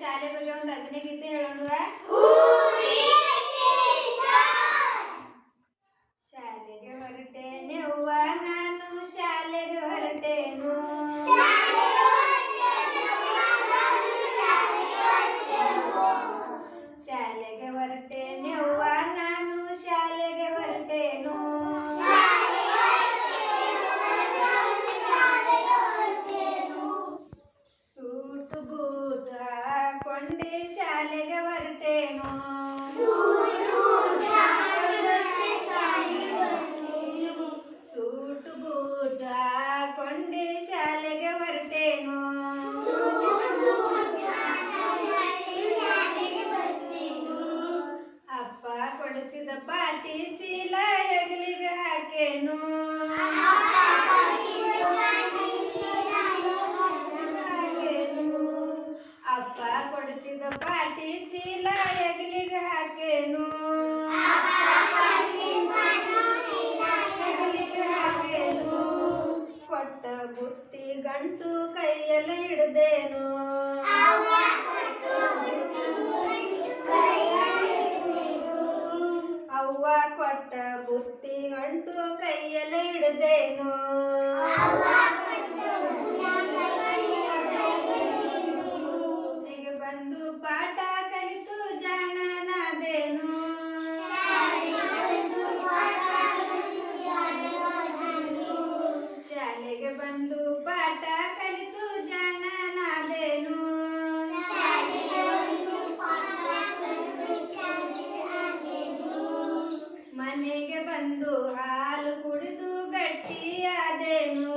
ಶಾಲೆ ಬಗ್ಗೆ ಒಂದು ಅಭಿನಯ ಗೀತೆ ಹೇಳೋಣವಾ ಶಾಲೆಗೆ ಹೊರಟೇನು? ಸೂಟು ಬೂಟ ಕೊಂಡೆ ಶಾಲೆಗೆ ಹೊರಟೇನು? ಅಪ್ಪ ಕೊಡಿಸಿದ ಪಾಟಿ ಚೀಲ ಹೆಗಲಿಗೆ ಹಾಕೇನು ಹಾಕೇನು? ಪಾಟಿ ಚೀಲ ಹೆಗಲಿಗೆ ಹಾಕೇನು? ಹೆಗಲಿಗೆ ಹಾಕೇನು? ಕೊಟ್ಟ ಬುತ್ತಿ ಗಂಟು ಕೈಯಲ್ಲಿ ಹಿಡ್ದೇನು ಅವ್ವ ಕೊಟ್ಟ ಬುತ್ತಿ ಗಂಟು ಕೈಯಲ್ಲಿ ಹಿಡ್ದೇನು ಕಂಡು ಹಾಲು ಕುಡಿದು ಗಟ್ಟಿಯಾದೆನು